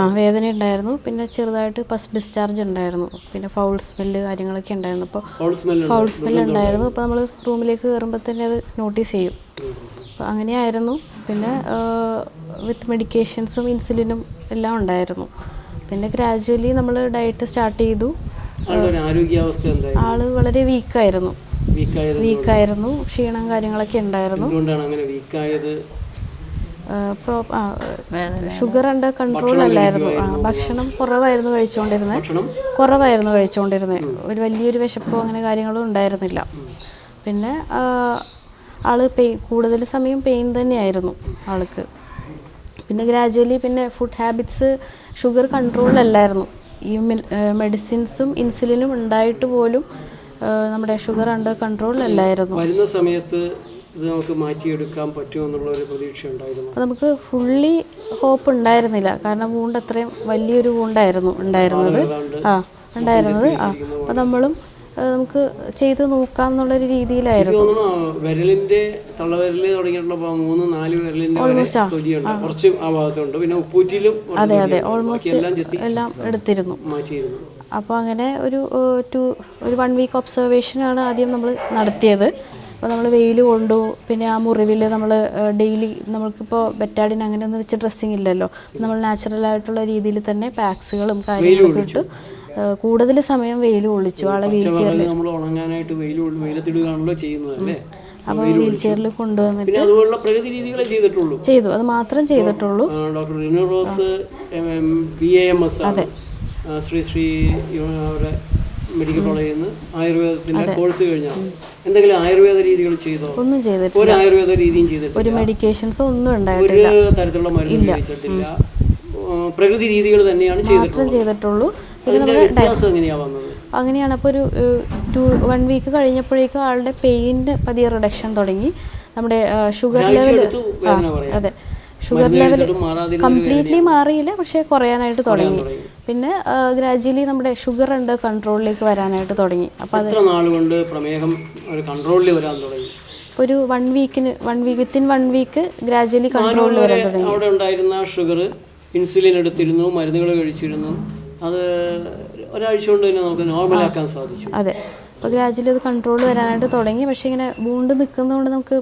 ആ വേദന ഉണ്ടായിരുന്നു. പിന്നെ ചെറുതായിട്ട് ഫസ്റ്റ് ഡിസ്ചാർജ് ഉണ്ടായിരുന്നു. പിന്നെ ഫൗൾ സ്മെല്ല് കാര്യങ്ങളൊക്കെ ഉണ്ടായിരുന്നു. അപ്പോൾ ഫൗൾ സ്മെല്ല് ഉണ്ടായിരുന്നു. അപ്പോൾ നമ്മൾ റൂമിലേക്ക് കയറുമ്പോൾ തന്നെ അത് നോട്ടീസ് ചെയ്യും. അപ്പോൾ അങ്ങനെയായിരുന്നു. പിന്നെ വിത്ത് മെഡിക്കേഷൻസും ഇൻസുലിനും എല്ലാം ഉണ്ടായിരുന്നു. പിന്നെ ഗ്രാജുവലി നമ്മൾ ഡയറ്റ് സ്റ്റാർട്ട് ചെയ്തു. ആൾ വളരെ വീക്കായിരുന്നു വീക്കായിരുന്നു ക്ഷീണം കാര്യങ്ങളൊക്കെ ഉണ്ടായിരുന്നു. ഷുഗർ ഉണ്ട് കൺട്രോൾ അല്ലായിരുന്നു. ഭക്ഷണം കുറവായിരുന്നു കഴിച്ചുകൊണ്ടിരുന്നത് കുറവായിരുന്നു കഴിച്ചുകൊണ്ടിരുന്നത് ഒരു വലിയൊരു വിശപ്പോ അങ്ങനെ കാര്യങ്ങളും ഉണ്ടായിരുന്നില്ല. പിന്നെ ആൾ പെയിൻ കൂടുതൽ സമയം പെയിൻ തന്നെയായിരുന്നു ആൾക്ക്. പിന്നെ ഗ്രാജുവലി പിന്നെ ഫുഡ് ഹാബിറ്റ്സ് ഷുഗർ കൺട്രോളിലല്ലായിരുന്നു ഈ മെഡിസിൻസും ഇൻസുലിനും ഉണ്ടായിട്ട് പോലും നമ്മുടെ ഷുഗർ അണ്ടർ കൺട്രോളിലല്ലായിരുന്നു വരുന്ന സമയത്ത് ഇത് നമുക്ക് മാറ്റിയെടുക്കാൻ പറ്റുമെന്നുള്ള ഒരു പ്രതീക്ഷ ഉണ്ടായിരുന്നു. അപ്പോൾ നമുക്ക് ഫുള്ളി ഹോപ്പ് ഉണ്ടായിരുന്നില്ല. കാരണം വൂണ്ട് അത്രയും വലിയൊരു വൂണ്ടായിരുന്നു ഉണ്ടായിരുന്നത്. ആ ഉണ്ടായിരുന്നത്. ആ അപ്പോൾ നമ്മളും നമുക്ക് ചെയ്ത് നോക്കാം എന്നുള്ളൊരു രീതിയിലായിരുന്നു. വിരലിന്റെ തള്ളവിരൽ തുടങ്ങിയിട്ടുള്ള മൂന്ന് നാല് വിരലിന്റെ കുറച്ച് ആ ഭാഗത്തുണ്ട്. പിന്നെ ഉപ്പൂറ്റിയിലും അതെ അതെ. ഓൾമോസ്റ്റ് എല്ലാം എടുത്തിരുന്നു. അപ്പോൾ അങ്ങനെ ഒരു ടു ഒരു വൺ വീക്ക് ഒബ്സർവേഷനാണ് ആദ്യം നമ്മൾ നടത്തിയത്. അപ്പോൾ നമ്മൾ വെയിൽ കൊണ്ടു പിന്നെ ആ മുറിവിൽ നമ്മൾ ഡെയിലി നമ്മൾക്കിപ്പോൾ ബെറ്റാഡിൻ അങ്ങനെയൊന്നും വെച്ച് ഡ്രസ്സിങ് ഇല്ലല്ലോ. നമ്മൾ നാച്ചുറൽ ആയിട്ടുള്ള രീതിയിൽ തന്നെ പാക്സുകളും കാര്യങ്ങളൊക്കെ ഇട്ട് കൂടുതൽ സമയം വെയിൽ കൊള്ളിച്ചു. ആളെ വീൽ ചെയറിൽ അപ്പോൾ വീൽ ചെയറിൽ കൊണ്ടുവന്നിട്ട് ചെയ്തു. അത് മാത്രം ചെയ്തിട്ടുള്ളൂ. ആണ്. ശ്രീ ശ്രീ അവരുടെ മെഡിക്കൽ കോളേജിൽ നിന്ന് ആയുർവേദത്തിന്റെ കോഴ്സ് കഴിഞ്ഞാണ് എന്തെങ്കിലും ആയുർവേദ രീതികൾ ചെയ്തോ? ഒന്നും ചെയ്തിട്ടില്ല. ഒരു ആയുർവേദ രീതിയും ചെയ്തിട്ടില്ല. ഒരു മെഡിക്കേഷൻസ് ഒന്നും ഉണ്ടായിട്ടില്ല. ഒരു തരത്തിലുള്ള മരുന്ന് കഴിച്ചിട്ടില്ല പ്രകൃതി രീതികൾ തന്നെയാണ് ചെയ്തിട്ടുള്ളൂ. വ്യത്യാസം എങ്ങനെയാ വന്നത്? അങ്ങനെയാണ്. അപ്പോൾ ഒരു ടു വൺ വീക്ക് കഴിഞ്ഞപ്പോഴേക്കും ആളുടെ പെയിന്റെ പതിയെ റിഡക്ഷൻ തുടങ്ങി. നമ്മുടെ ഷുഗർ ലെവൽ. അതെ. ഷുഗർ ലെവൽ കംപ്ലീറ്റ്ലി മാറിയില്ല പക്ഷേ കുറയാനായിട്ട് തുടങ്ങി. പിന്നെ ഗ്രാജുവലി നമ്മുടെ ഷുഗർ ഉണ്ട് കൺട്രോളിലേക്ക് വരാനായിട്ട് തുടങ്ങി. അപ്പോൾ അത് പ്രമേഹം ഒരു കൺട്രോളിൽ വരാൻ തുടങ്ങി? ഇപ്പോൾ ഒരു one വീക്കിന് one week within one week gradually കൺട്രോളിൽ വരാൻ വരെ തുടങ്ങി. അവിടെ ഉണ്ടായിരുന്ന ഷുഗർ ഇൻസുലിൻ എടുത്തിരുന്നു മരുന്നുകൾ കഴിച്ചിരുന്നു. അത് ഒരാഴ്ച കൊണ്ട് തന്നെ നമുക്ക് നോർമലാക്കാൻ സാധിച്ചു. അതെ. അപ്പോൾ ഗ്രാജുവലി അത് കൺട്രോൾ വരാനായിട്ട് തുടങ്ങി. പക്ഷേ ഇങ്ങനെ ബൂണ്ട് നിൽക്കുന്നതുകൊണ്ട് നമുക്ക്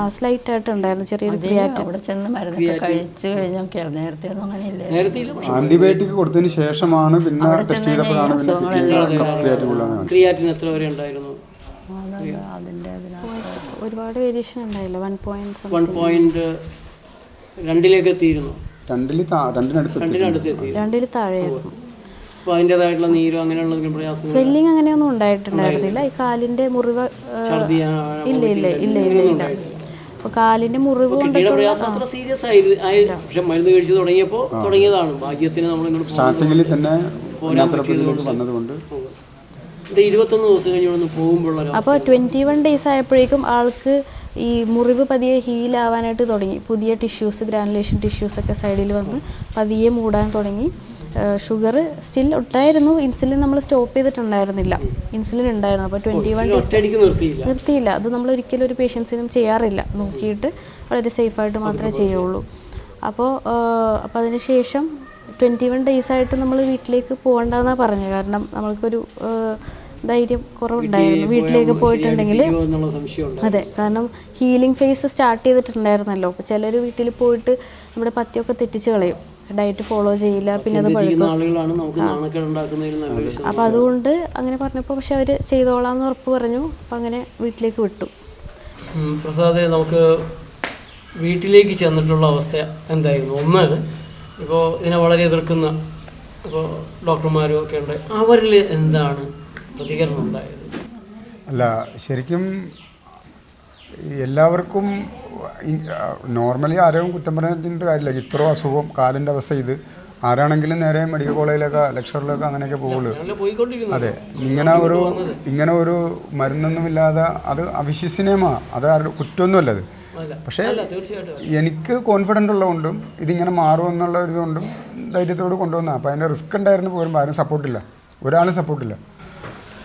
ആ സ്ലൈറ്റ് ആയിട്ട് ഉണ്ടായിരുന്നു ചെറിയൊരു അവിടെ ചെന്ന് മരുന്നൊക്കെ കഴിച്ചു കഴിഞ്ഞൊക്കെ നേരത്തെ ഒന്നും അങ്ങനെയില്ല ആന്റിബയോട്ടിക് കൊടുത്തതിന് ശേഷമാണ് പിന്നെ ടെസ്റ്റ് ചെയ്തപ്പോഴാണ് എത്ര വരെ ഉണ്ടായിരുന്നു? അതിന്റെ ഒരുപാട് വേരിയേഷൻ ഉണ്ടായില്ല. വൺ പോയിന്റ് വൺ പോയിന്റ് രണ്ടിലേക്ക് എത്തിയിരുന്നു. രണ്ടിൽ താഴെ രണ്ടിനടുത്ത് രണ്ടിൽ താഴെയായിരുന്നു. അതിന്റെതായിട്ടുള്ള നീരോ അങ്ങനെയുള്ള പ്രയാസം സ്വെല്ലിങ് അങ്ങനെയൊന്നും ഉണ്ടായിട്ടുണ്ടായിരുന്നില്ല. ഈ കാലിന്റെ മുറിവ് ഇല്ല ഇല്ല ഇല്ല ഇല്ല ഇല്ല അപ്പോൾ കാലിന്റെ മുറിവ് കൊണ്ട് ട്വന്റി സീരിയസ് ആയി പക്ഷെ മരുന്ന് കഴിച്ചു തുടങ്ങിയപ്പോൾ തുടങ്ങിയതാണ്. ഭാഗ്യത്തിന് നമ്മൾ സ്റ്റാർട്ടിങ്ങിൽ തന്നെ വന്നതുകൊണ്ട് ഇരുപത്തൊന്ന് ദിവസം കഴിഞ്ഞ് ഇവിടെ പോകുമ്പോഴുള്ള അപ്പോൾ ട്വന്റി വൺ ഡേയ്സ് ആയപ്പോഴേക്കും ആൾക്ക് ഈ മുറിവ് പതിയെ ഹീൽ ആവാനായിട്ട് തുടങ്ങി. പുതിയ ടിഷ്യൂസ് ഗ്രാനുലേഷൻ ടിഷ്യൂസ് ഒക്കെ സൈഡിൽ വന്ന് പതിയെ മൂടാൻ തുടങ്ങി. ഷുഗർ സ്റ്റിൽ ഉണ്ടായിരുന്നു. ഇൻസുലിൻ നമ്മൾ സ്റ്റോപ്പ് ചെയ്തിട്ടുണ്ടായിരുന്നില്ല. ഇൻസുലിൻ ഉണ്ടായിരുന്നു. അപ്പോൾ ട്വന്റി വൺ ഡേയ്സ് നിർത്തിയില്ല. അത് നമ്മൾ ഒരിക്കലും ഒരു പേഷ്യൻസിനും ചെയ്യാറില്ല. നോക്കിയിട്ട് വളരെ സേഫായിട്ട് മാത്രമേ ചെയ്യുള്ളൂ. അപ്പോൾ അപ്പോൾ അതിന് ശേഷം ട്വന്റി വൺ ഡേയ്സ് ആയിട്ട് നമ്മൾ വീട്ടിലേക്ക് പോകണ്ടെന്നാണ് പറഞ്ഞത്. കാരണം നമ്മൾക്കൊരു ധൈര്യം കുറവുണ്ടായിരുന്നു. വീട്ടിലേക്ക് പോയിട്ടുണ്ടെങ്കിൽ അതെ. കാരണം ഹീലിംഗ് ഫേസ് സ്റ്റാർട്ട് ചെയ്തിട്ടുണ്ടായിരുന്നല്ലോ. അപ്പോൾ ചിലർ വീട്ടിൽ പോയിട്ട് നമ്മുടെ പത്യമൊക്കെ തെറ്റിച്ച് കളയും. ഡയറ്റ് ഫോളോ ചെയ്യില്ല പിന്നെ അത് ചെയ്യുന്ന ആളുകളാണ് നമുക്ക് നാണക്കേട് ഉണ്ടാക്കുന്നതിൽ നല്ലൊരു അപ്പോൾ അതുകൊണ്ട് അങ്ങനെ പറഞ്ഞപ്പോൾ പക്ഷെ അവർ ചെയ്തോളാം എന്ന് ഉറപ്പ് പറഞ്ഞു. അപ്പോൾ അങ്ങനെ വീട്ടിലേക്ക് വിട്ടു. പ്രസാദ് നമുക്ക് വീട്ടിലേക്ക് ചെന്നിട്ടുള്ള അവസ്ഥ എന്തായിരുന്നു? ഒന്ന് ഇപ്പോൾ ഇതിനെ വളരെ എതിർക്കുന്ന ഇപ്പോൾ ഡോക്ടർമാരും ഒക്കെ ഉണ്ട്. അവരിൽ എന്താണ് പ്രതികരണം ഉണ്ടായത്? അല്ല ശരിക്കും എല്ലാവർക്കും നോർമലി ആരെയും കുറ്റം പറഞ്ഞിട്ട് കാര്യമില്ല. ഇത്ര അസുഖം കാലിന്റെ അവസ്ഥ ഇത്. ആരാണെങ്കിലും നേരെ മെഡിക്കൽ കോളേജിലൊക്കെ ലക്ഷറിലൊക്കെ അങ്ങനെയൊക്കെ പോകുള്ളൂ അതെ. ഇങ്ങനെ ഒരു ഇങ്ങനെ ഒരു മരുന്നൊന്നുമില്ലാതെ അത് അവിശ്വസനീയമാണ് അത് ആരുടെ കുറ്റമൊന്നുമല്ല അത്. പക്ഷേ എനിക്ക് കോൺഫിഡന്റ് ഉള്ളതുകൊണ്ടും ഇതിങ്ങനെ മാറുമെന്നുള്ള ഒരു ഇതുകൊണ്ടും ധൈര്യത്തോട് കൊണ്ടുവന്ന. അപ്പോൾ അതിന്റെ റിസ്ക് ഉണ്ടായിരുന്നു പോലും ആരും സപ്പോർട്ടില്ല ഒരാളും സപ്പോർട്ടില്ല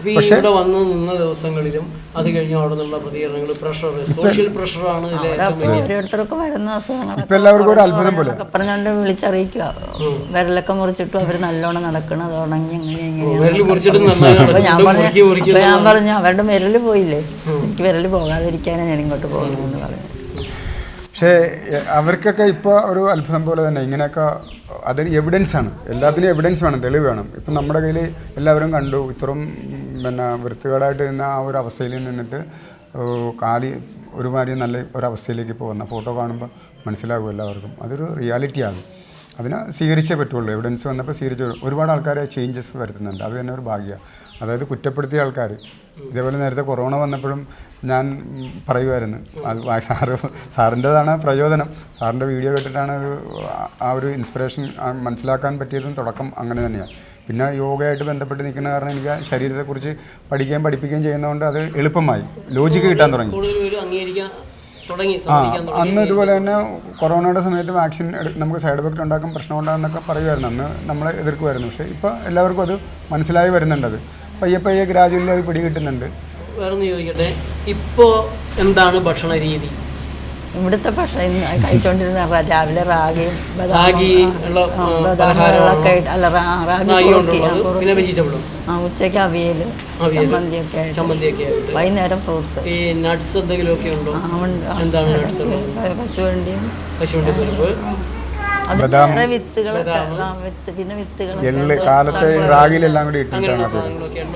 ഈ ഇവിടെ വന്ന് നിന്ന ദിവസങ്ങളിലും അത് കഴിഞ്ഞ് അവിടെ നിന്നുള്ള പ്രതികരണങ്ങൾ പ്രഷർ സോഷ്യൽ പ്രഷറാണ് ഓരോരുത്തർക്കും വരുന്ന അസുഖങ്ങൾ ഇപ്പം എല്ലാവർക്കും ഒരു അത്ഭുതം പോലെ. പറഞ്ഞുകൊണ്ട് വിളിച്ചറിയിക്കുക. വിരലൊക്കെ മുറിച്ചിട്ടും അവർ നല്ലോണം നടക്കണത് ഉണങ്ങി അങ്ങനെ ഇങ്ങനെ ഞാൻ പറഞ്ഞു ഞാൻ പറഞ്ഞു അവരുടെ വിരൽ പോയില്ലേ? എനിക്ക് വിരൽ പോകാതിരിക്കാനാണ് ഞാൻ ഇങ്ങോട്ട് പോകണമെന്ന് പറഞ്ഞു. പക്ഷേ അവർക്കൊക്കെ ഇപ്പോൾ ഒരു അത്ഭുതം പോലെ തന്നെ ഇങ്ങനെയൊക്കെ അതൊരു എവിഡൻസ് ആണ്. എല്ലാത്തിനും എവിഡൻസ് വേണം തെളിവ് വേണം. ഇപ്പം നമ്മുടെ കയ്യിൽ എല്ലാവരും കണ്ടു ഇത്രയും പിന്നെ വൃത്തികേടായിട്ട് നിന്ന ആ ഒരു അവസ്ഥയിൽ നിന്നിട്ട് കാലി ഒരുമാതിരി നല്ല ഒരവസ്ഥയിലേക്ക് ഇപ്പോൾ വന്ന ഫോട്ടോ കാണുമ്പോൾ മനസ്സിലാകും എല്ലാവർക്കും. അതൊരു റിയാലിറ്റിയാണ് അതിനെ സ്വീകരിച്ചേ പറ്റുള്ളൂ. എവിഡൻസ് വന്നപ്പോൾ സ്വീകരിച്ചു ഒരുപാട് ആൾക്കാരെ ചേഞ്ചസ് വരുത്തുന്നുണ്ട്. അത് തന്നെ ഒരു ഭാഗ്യമാണ് അതായത് കുറ്റപ്പെടുത്തിയ ആൾക്കാർ. ഇതേപോലെ നേരത്തെ കൊറോണ വന്നപ്പോഴും ഞാൻ പറയുമായിരുന്നു അത് സാറ് സാറിന്റെതാണ് പ്രചോദനം. സാറിന്റെ വീഡിയോ കേട്ടിട്ടാണ് ആ- ഒരു ഇൻസ്പിറേഷൻ മനസ്സിലാക്കാൻ പറ്റിയതും തുടക്കം അങ്ങനെ തന്നെയാണ്. പിന്നെ യോഗയായിട്ട് ബന്ധപ്പെട്ട് നിൽക്കുന്ന കാരണം എനിക്ക് ശരീരത്തെക്കുറിച്ച് പഠിക്കുകയും പഠിപ്പിക്കുകയും ചെയ്യുന്നതുകൊണ്ട് അത് എളുപ്പമായി. ലോജിക്ക് കിട്ടാൻ തുടങ്ങി. ആ അന്ന് ഇതുപോലെ തന്നെ കൊറോണയുടെ സമയത്ത് വാക്സിൻ നമുക്ക് സൈഡ് എഫക്റ്റ് ഉണ്ടാക്കും പ്രശ്നം ഉണ്ടാകുന്നൊക്കെ പറയുമായിരുന്നു അന്ന് നമ്മളെ എതിർക്കുമായിരുന്നു പക്ഷേ ഇപ്പോൾ എല്ലാവർക്കും അത് മനസ്സിലായി വരുന്നുണ്ട് അത്. പയ്യെ പയ്യെ ഗ്രാജുവലി അത് പിടികിട്ടുന്നുണ്ട്. വേറെ ഒന്ന് ചോദിക്കട്ടെ? ഇപ്പോൾ എന്താണ് ഭക്ഷണ രീതി? ഇവിടുത്തെ ഭക്ഷണം ഇന്ന് കഴിച്ചുകൊണ്ടിരുന്ന റ- രാവിലെ റാഗിയും റാഗി ഉള്ള ആ, ആ, ബദാം പലഹാരമാണോ? വെള്ളമൊക്കെ ഇട്ട് അല്ല റാഗി. പിന്നെ വെജിറ്റബിളും? ആ ഉച്ചയ്ക്ക് അവിയൽ. ചമ്മന്തിയൊക്കെ ആയിട്ട്. ചമ്മന്തിയൊക്കെ ആയിട്ട്. വൈകുന്നേരം ഫ്രൂട്ട്സ്. ഈ നട്ട്സ് എന്തെങ്കിലുമൊക്കെ ഉണ്ടോ? എന്താണ് പരിപ്പ്. അത് ബദാം. വിത്തുകളൊക്കെ ആ, വിത്ത് പിന്നെ വിത്തുകളൊക്കെ എള്ള് കാലത്തെ റാഗിലെല്ലാം കൂടി ഇട്ടിട്ടാണ് അത്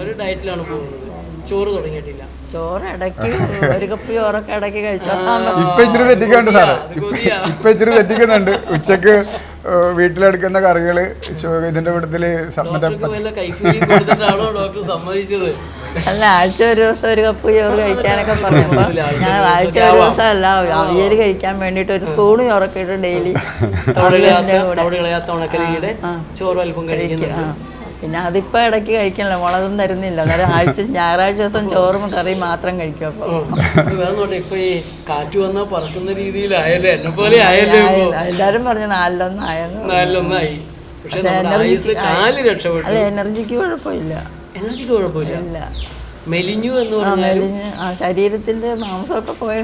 ഒരു ഡയറ്റിലാണ് പോകുന്നത്. ചോറ് തുടങ്ങിയിട്ടില്ല. ചോറ് ഇടയ്ക്ക് ഒരു കപ്പ് ചോറൊക്കെ ഇടയ്ക്ക് കഴിച്ചു ഇപ്പൊ ഇച്ചിരി തെറ്റിക്കുന്നുണ്ട് സാറേ. അത് ഇപ്പൊ കൊതിയാ. ഇപ്പൊ ഇച്ചിരി തെറ്റിക്കുന്നുണ്ട്. ഉച്ചയ്ക്ക് ഏഹ്, വീട്ടിലെടുക്കുന്ന കറികൾ ഇതിന്റെ കൂട്ടത്തിൽ മറ്റേ ഡോക്ടർക്ക് വല്ല കൈക്കൂലി കൊടുത്തിട്ടാണോ ഡോക്ടർ സമ്മതിച്ചത്? അല്ല ആഴ്ച ഒരു ദിവസം ഒരു കപ്പ് ചോറ് കഴിക്കാനൊക്കെ പറഞ്ഞപ്പോ ഞാൻ ആഴ്ച ഒരു ദിവസം അല്ല അവിയൽ കഴിക്കാൻ വേണ്ടിയിട്ട് ഒരു സ്പൂണ് ചോറൊക്കെ ഇട്ട് ഡെയിലി ചോറ് അല്പം കഴിക്കുന്നു പിന്നെ അതിപ്പോ ഇടയ്ക്ക് കഴിക്കണല്ലോ മുളകും തരുന്നില്ല. അന്നേരം ആഴ്ച ഞായറാഴ്ച ദിവസം ചോറും കറിയും മാത്രം കഴിക്കും അപ്പൊ. വേറെ ഇപ്പൊ ഈ കാറ്റ് വന്നാൽ പറക്കുന്ന രീതിയിലായല്ലേ എന്നെ പോലെ ആയല്ലേ എല്ലാരും പറഞ്ഞു നാലിലൊന്നായാലും ആയെന്ന് നാലിലൊന്നായി. പക്ഷെ എനർജിക്ക് അല്ല എനർജിക്ക് കുഴപ്പമില്ല. എനർജിക്ക് കുഴപ്പമില്ല. ഇല്ല. മെലിഞ്ഞു എന്ന് പറഞ്ഞാലും മെലിഞ്ഞ്. ആ ശരീരത്തിന്റെ മാംസമൊക്കെ പോയ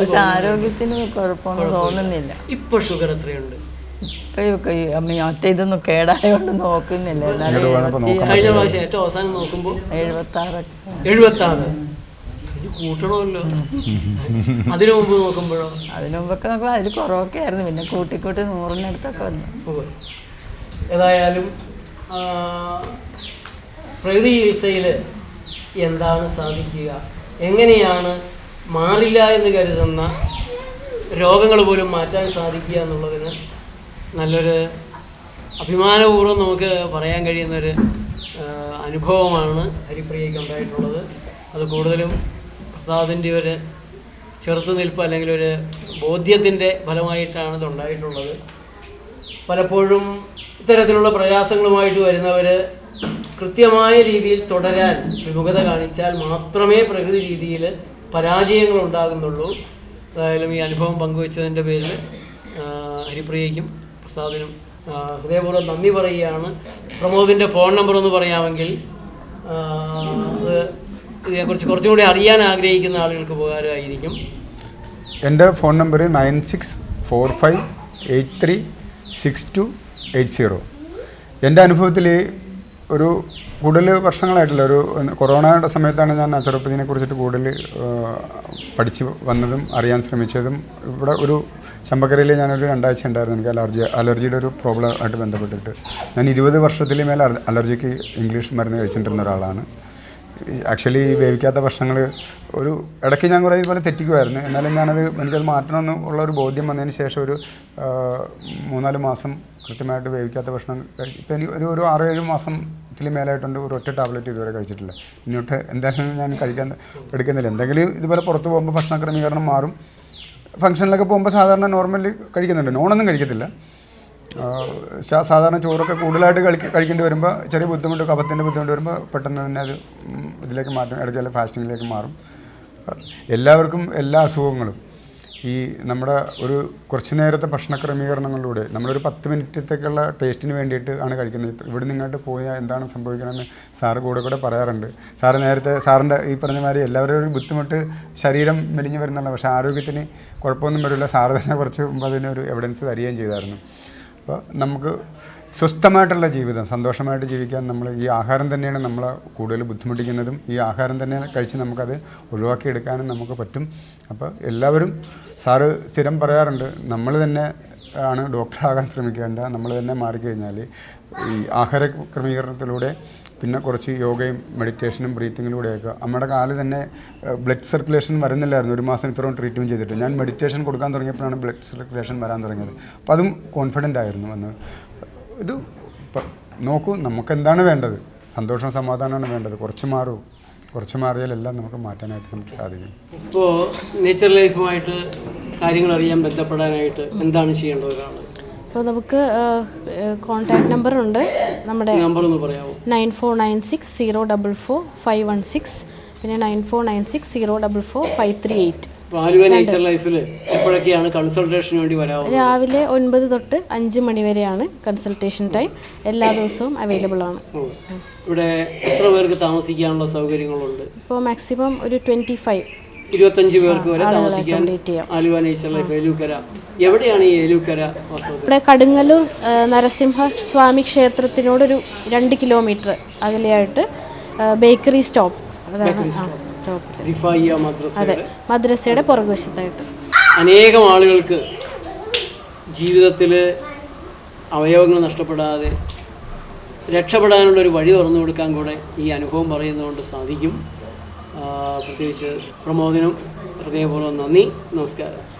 പക്ഷെ ആരോഗ്യത്തിന് കുഴപ്പമൊന്നും തോന്നുന്നില്ല. ഇപ്പൊ ഷുഗർ എത്രയുണ്ട്? ഒറ്റ ഇതൊന്നും കേടായോണ്ട് നോക്കുന്നില്ല. കഴിഞ്ഞ പ്രാവശ്യം ഏറ്റവും അവസാനം നോക്കുമ്പോൾ എഴുപത്തി ആറൊക്കെ എഴുപത്തി ആറ് കൂട്ടണമല്ലോ. അതിനു മുമ്പ് നോക്കുമ്പോഴോ? അതിനു മുമ്പൊക്കെ നോക്കുമ്പോൾ അതിൽ കുറവൊക്കെ ആയിരുന്നു. പിന്നെ കൂട്ടിക്കൂട്ടി നൂറിനടുത്തൊക്കെ വന്നു. ഏതായാലും പ്രകൃതി ചികിത്സയിൽ എന്താണ് സാധിക്കുക? എങ്ങനെയാണ് മാറില്ല എന്ന് കരുതുന്ന രോഗങ്ങൾ പോലും മാറ്റാൻ സാധിക്കുക എന്നുള്ളതിന് നല്ലൊരു അഭിമാനപൂർവം നമുക്ക് പറയാൻ കഴിയുന്നൊരു അനുഭവമാണ് ഹരിപ്രിയയ്ക്ക് ഉണ്ടായിട്ടുള്ളത്. അത് കൂടുതലും പ്രസാദിന്റെ ഒരു ചെറുത്തുനിൽപ്പ് അല്ലെങ്കിൽ ഒരു ബോധ്യത്തിന്റെ ഫലമായിട്ടാണ് ഇതുണ്ടായിട്ടുള്ളത്. പലപ്പോഴും ഇത്തരത്തിലുള്ള പ്രയാസങ്ങളുമായിട്ട് വരുന്നവർ കൃത്യമായ രീതിയിൽ തുടരാൻ വിമുഖത കാണിച്ചാൽ മാത്രമേ പ്രകൃതി രീതിയിൽ പരാജയങ്ങൾ ഉണ്ടാകുന്നുള്ളൂ. ഏതായാലും ഈ അനുഭവം പങ്കുവച്ചതിന്റെ പേരിൽ ഹരിപ്രിയയ്ക്കും പ്രസാദിനും ഹൃദയപൂർവം നന്ദി പറയുകയാണ്. പ്രമോദിന്റെ ഫോൺ നമ്പർ ഒന്ന് പറയാമെങ്കിൽ അത് ഇതിനെക്കുറിച്ച് കുറച്ചും കൂടി അറിയാൻ ആഗ്രഹിക്കുന്ന ആളുകൾക്ക് ഉപകാരമായിരിക്കും. എന്റെ phone number nine six four five eight three six two eight zero. എന്റെ അനുഭവത്തിൽ ഒരു കൂടുതൽ വർഷങ്ങളായിട്ടില്ല. ഒരു കൊറോണയുടെ സമയത്താണ് ഞാൻ നാച്ചുറോപ്പതിനെ കുറിച്ചിട്ട് കൂടുതൽ പഠിച്ച് വന്നതും അറിയാൻ ശ്രമിച്ചതും. ഇവിടെ ഒരു ചമ്പക്കരയിൽ ഞാനൊരു രണ്ടാഴ്ച ഉണ്ടായിരുന്നു. എനിക്ക് അലർജി അലർജിയുടെ ഒരു പ്രോബ്ലം ആയിട്ട് ബന്ധപ്പെട്ടിട്ട്. ഞാൻ ഇരുപത് വർഷത്തിൽ മേലെ അലർജിക്ക് ഇംഗ്ലീഷ് മരുന്ന് കഴിച്ചിട്ടിരുന്ന ഒരാളാണ്. ആക്ച്വലി വേവിക്കാത്ത ഭക്ഷണങ്ങൾ ഒരു ഇടയ്ക്ക് ഞാൻ കുറേ ഇതുപോലെ തെറ്റിക്കുമായിരുന്നു എന്നാലും ഞാനത് എനിക്കത് മാറ്റണമെന്ന് ഉള്ള ഒരു ബോധ്യം വന്നതിന് ശേഷം ഒരു മൂന്നാൽ മാസം കൃത്യമായിട്ട് വേവിക്കാത്ത ഭക്ഷണം കഴിച്ചു ഇപ്പം എനിക്ക് ഒരു ഒരു ആറ് ഏഴ് മാസത്തിൽ മേലായിട്ടുണ്ട് ഒരു ഒറ്റ ടാബ്ലറ്റ് ഇതുവരെ കഴിച്ചിട്ടില്ല. ഇങ്ങോട്ട് എന്തായാലും ഞാൻ കഴിക്കാൻ എടുക്കുന്നില്ല. എന്തെങ്കിലും ഇതുപോലെ പുറത്ത് പോകുമ്പോൾ ഭക്ഷണ ക്രമീകരണം മാറും. ഫംഗ്ഷനിലൊക്കെ പോകുമ്പോൾ സാധാരണ നോർമലി കഴിക്കുന്നുണ്ട്. നോണൊന്നും കഴിക്കത്തില്ല. സാധാരണ ചോറൊക്കെ കൂടുതലായിട്ട് കളി കഴിക്കേണ്ടി വരുമ്പോൾ ചെറിയ ബുദ്ധിമുട്ട് കഫത്തിന്റെ ബുദ്ധിമുട്ട് വരുമ്പോൾ പെട്ടെന്ന് തന്നെ അത് ഇതിലേക്ക് മാറ്റും ഇടയ്ക്ക് ഫാസ്റ്റിങ്ങിലേക്ക് മാറും. എല്ലാവർക്കും എല്ലാ അസുഖങ്ങളും. ഈ നമ്മുടെ ഒരു കുറച്ച് നേരത്തെ ഭക്ഷണ ക്രമീകരണങ്ങളിലൂടെ നമ്മളൊരു പത്ത് മിനിറ്റത്തേക്കുള്ള ടേസ്റ്റിന് വേണ്ടിയിട്ട് ആണ് കഴിക്കുന്നത്. ഇവിടെ നിങ്ങോട്ട് പോയാൽ എന്താണ് സംഭവിക്കണമെന്ന് സാറ് കൂടെ കൂടെ പറയാറുണ്ട്. സാറ് നേരത്തെ സാറിന്റെ ഈ പറഞ്ഞ മാതിരി എല്ലാവരും ഒരു ബുദ്ധിമുട്ട് ശരീരം മെലിഞ്ഞു വരുന്നുള്ള പക്ഷേ ആരോഗ്യത്തിന് കുഴപ്പമൊന്നും വരില്ല. സാറ് തന്നെ കുറച്ച് മുമ്പ് അതിനൊരു എവിഡൻസ് തരികയും ചെയ്തായിരുന്നു. അപ്പോൾ നമുക്ക് സ്വസ്ഥമായിട്ടുള്ള ജീവിതം സന്തോഷമായിട്ട് ജീവിക്കാൻ നമ്മൾ ഈ ആഹാരം തന്നെയാണ് നമ്മൾ കൂടുതൽ ബുദ്ധിമുട്ടിക്കുന്നതും ഈ ആഹാരം തന്നെ കഴിച്ച് നമുക്കത് ഒഴിവാക്കിയെടുക്കാനും നമുക്ക് പറ്റും. അപ്പോൾ എല്ലാവരും സാറ് സ്ഥിരം പറയാറുണ്ട് നമ്മൾ തന്നെ ആണ് ഡോക്ടറാകാൻ ശ്രമിക്കേണ്ട നമ്മൾ തന്നെ മാറിക്കഴിഞ്ഞാൽ ഈ ആഹാര ക്രമീകരണത്തിലൂടെ പിന്നെ കുറച്ച് യോഗയും മെഡിറ്റേഷനും ബ്രീത്തിങ്ങിലൂടെയൊക്കെ നമ്മുടെ കാൽ തന്നെ ബ്ലഡ് സർക്കുലേഷൻ വരുന്നില്ലായിരുന്നു. ഒരു മാസം ഇത്രയും ട്രീറ്റ്മെന്റ് ചെയ്തിട്ട്. ഞാൻ മെഡിറ്റേഷൻ കൊടുക്കാൻ തുടങ്ങിയപ്പോഴാണ് ബ്ലഡ് സർക്കുലേഷൻ വരാൻ തുടങ്ങിയത്. അപ്പോൾ അതും കോൺഫിഡന്റ് ആയിരുന്നു അന്ന് ഇത് നോക്കൂ നമുക്ക് എന്താണ് വേണ്ടത്? സന്തോഷം സമാധാനമാണ് വേണ്ടത്. കുറച്ച് മാറൂ. കുറച്ച് മാറിയാലെല്ലാം നമുക്ക് മാറ്റാനായിട്ട് നമുക്ക് സാധിക്കും. ഇപ്പോൾ നേച്ചർ ലൈഫുമായിട്ട് കാര്യങ്ങൾ അറിയാൻ ബന്ധപ്പെടാനായിട്ട് എന്താണ് ചെയ്യേണ്ടത് ഒരാൾ അപ്പോൾ നമുക്ക് കോൺടാക്ട് നമ്പർ ഉണ്ട്. നമ്മുടെ നമ്പർ ഒന്ന് പറയാമോ? Nine four nine six zero double four five one six. പിന്നെ nine four nine six zero double four five three eight. രാവിലെ ഒൻപത് തൊട്ട് അഞ്ച് മണി വരെയാണ് കൺസൾട്ടേഷൻ ടൈം എല്ലാ ദിവസവും അവൈലബിൾ ആണ്. ഇവിടെ എത്ര പേർക്ക് താമസിക്കാനുള്ള സൗകര്യങ്ങളുണ്ട്? ഇപ്പോൾ മാക്സിമം ഒരു ട്വന്റി ഫൈവ് ഇരുപത്തഞ്ച് പേർക്ക് വരെ താമസിക്കാൻ. Aluva nature life Elookkara. എവിടെയാണ് ഈ വാസ്തവത്തിൽ ഇവിടെ കടുങ്ങല്ലൂർ നരസിംഹ സ്വാമി ക്ഷേത്രത്തിനോടൊരു രണ്ട് കിലോമീറ്റർ അകലെയായിട്ട് ബേക്കറി സ്റ്റോപ്പ് അതാണ് അതെ മദ്രസയുടെ പുറകുവശത്തായിട്ട്. അനേകം ആളുകൾക്ക് ജീവിതത്തിൽ അവയവങ്ങൾ നഷ്ടപ്പെടാതെ രക്ഷപ്പെടാനുള്ളൊരു വഴി തുറന്നു കൊടുക്കാൻ കൂടെ ഈ അനുഭവം പറയുന്നതുകൊണ്ട് സാധിക്കും. പ്രത്യേകിച്ച് പ്രമോദിനും ഹൃദയപൂർവം നന്ദി നമസ്കാരം.